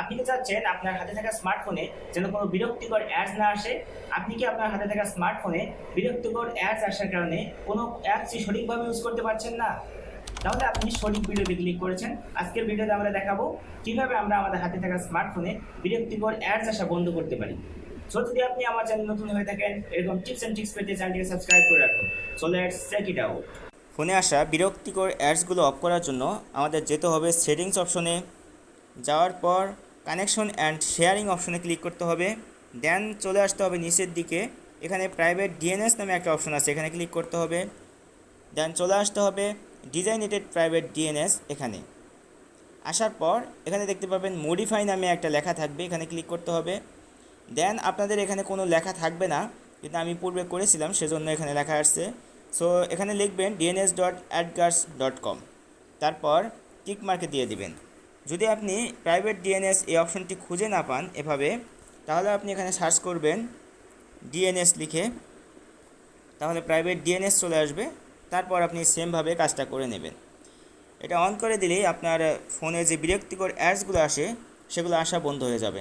আপনি কি চাচ্ছেন আপনার হাতে থাকা স্মার্টফোনে যেন কোনো বিরক্তিকর অ্যাডস না আসে? আপনি কি আপনার হাতে থাকা স্মার্টফোনে বিরক্তিকর অ্যাডস আসার কারণে কোনো অ্যাপসই সঠিকভাবে ইউজ করতে পারছেন না? তাহলে আপনি সঠিক ভিডিওতে ক্লিক করেছেন। আজকের ভিডিওতে আমরা দেখাবো কীভাবে আমরা আমাদের হাতে থাকা স্মার্টফোনে বিরক্তিকর অ্যাডস আসা বন্ধ করতে পারি। সো যদি আপনি আমার চ্যানেল নতুন হয়ে থাকেন, এরকম টিপস অ্যান্ড ট্রিক্স পেতে চ্যানেলটিকে সাবস্ক্রাইব করে রাখুন। So let's check it out ফোনে আসা বিরক্তিকর অ্যাডসগুলো অফ করার জন্য আমাদের যেতে হবে সেটিংস অপশনে যাওয়ার পর কানেকশন অ্যান্ড শেয়ারিং অপশনে ক্লিক করতে হবে। দেন চলে আসতে হবে নিচের দিকে। এখানে প্রাইভেট ডিএনএস নামে একটা অপশন আছে, এখানে ক্লিক করতে হবে। দেন চলে আসতে হবে ডিজাইনেটেড প্রাইভেট ডিএনএস এখানে। আসার পর এখানে দেখতে পাবেন মডিফাই নামে একটা লেখা থাকবে, এখানে ক্লিক করতে হবে। দেন আপনাদের এখানে কোনো লেখা থাকবে না কিন্তু আমি পূর্বে করেছিলাম, সেজন্য এখানে লেখা আসছে। সো এখানে লিখবেন DNS dot AdGuard dot com তারপর টিক মার্কে দিয়ে দিবেন। যদি আপনি প্রাইভেট ডিএনএস এই অপশনটি খুঁজে না পান এভাবে, তাহলে আপনি এখানে সার্চ করবেন ডিএনএস লিখে, তাহলে প্রাইভেট ডিএনএস চলে আসবে, তারপর আপনি সেমভাবে কাজটা করে নেবেন। এটা অন করে দিলেই আপনার ফোনে যে বিরক্তিকর অ্যাডসগুলো আসে, সেগুলো আসা বন্ধ হয়ে যাবে।